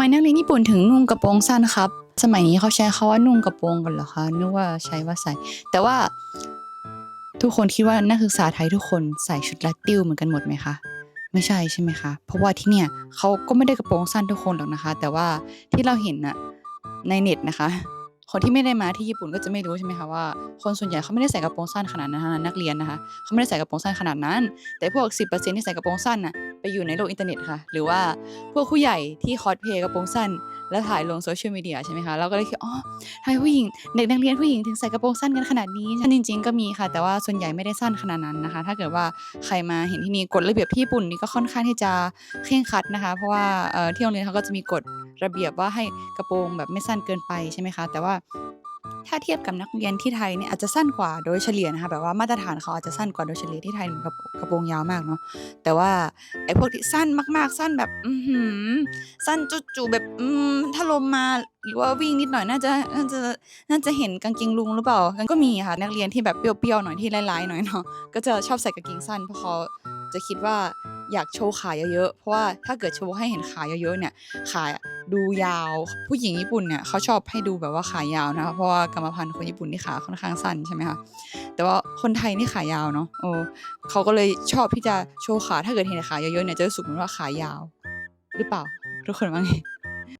ไมนักเรียนญี่ปุ่นถึงนุ่งกระโปรงสั้นครับ สมัยนี้เขาใช้คาว่านุ่งกระโปรงกันเหรอคะนึกว่าใช้ว่าใส่ แต่ว่า ทุกคนคิดว่านักศึกษาไทยทุกคนใส่ชุดรัดติ้วเหมือนกันหมดไหมคะไม่ใช่ใช่ไหมคะ เพราะว่าที่เนี่ยเขาก็ไม่ได้กระโปรงสั้นทุกคนหรอกนะคะ แต่ว่าที่เราเห็นน่ะในเน็ตนะคะ คนที่ไม่ได้มาที่ญี่ปุ่นก็จะไม่รู้ใช่ไหมคะว่าคนส่วนใหญ่เขาไม่ได้ใส่กระโปรงสั้นขนาดนั้นนะนักเรียนนะคะเขาไม่ได้ใส่กระโปรงสั้นขนาดนั้น แต่พวก 10%ที่ใส่กระโปรงสั้นน่ะ ไปอยู่ในโลกอินเทอร์เน็ตค่ะ หรือว่าพวกผู้ใหญ่ที่คอสเพย์กระโปรงสั้น แล้วถ่ายลงโซเชียลมีเดียใช่ไหมคะเราก็เลยคิดอ๋อทำไมผู้หญิงเด็กนักเรียนผู้หญิงถึงใส่กระโปรงสั้นกันขนาดนี้สั้นจริง ๆ ก็มีค่ะ แต่ว่าส่วนใหญ่ไม่ได้สั้นขนาดนั้นนะคะ ถ้าเกิดว่าใครมาเห็นที่นี่กฎระเบียบที่ญี่ปุ่นนี่ก็ค่อนข้างที่จะเคร่งครัดนะคะ เพราะว่าที่โรงเรียนเขาก็จะมีกฎระเบียบว่าให้กระโปรงแบบไม่สั้นเกินไปใช่ไหมคะ แต่ว่า ถ้าเทียบกับนักเรียนที่ไทยเนี่ยอาจจะสั้นกว่าโดยเฉลี่ยนะคะแบบว่ามาตรฐานเขาอาจจะสั้นกว่าโดยเฉลี่ยที่ไทยเหมือนกับกระโปรงยาวมากเนาะแต่ว่าไอ้พวกที่สั้นมากๆ สั้นแบบอืสั้นจุๆแบบอืมถ้าลมมาหรือว่าวิ่งนิดหน่อยน่าจะน่าจะน่าจะเห็นกางเกงลุงหรือเปล่าก็มีค่ะนักเรียนที่แบบเปรี้ยวๆหน่อยที่ลายๆหน่อยเนาะก็จะชอบใส่กางเกงสั้นเพราะเขาจะคิดว่า อยากโชว์ขาเยอะๆ เพราะว่าถ้าเกิดโชว์ให้เห็นขาเยอะๆเนี่ยขาดูยาวผู้หญิงญี่ปุ่นเนี่ยเขาชอบให้ดูแบบว่าขายาวนะคะเพราะว่ากรรมพันธุ์คนญี่ปุ่นที่ขาค่อนข้างสั้นใช่ไหมคะแต่ว่าคนไทยนี่ขายาวเนาะโอ้เขาก็เลยชอบที่จะโชว์ขาถ้าเกิดเห็นขาเยอะๆเนี่ยจะรู้สึกเหมือนว่าขายาว หรือเปล่าทุกคนว่าไง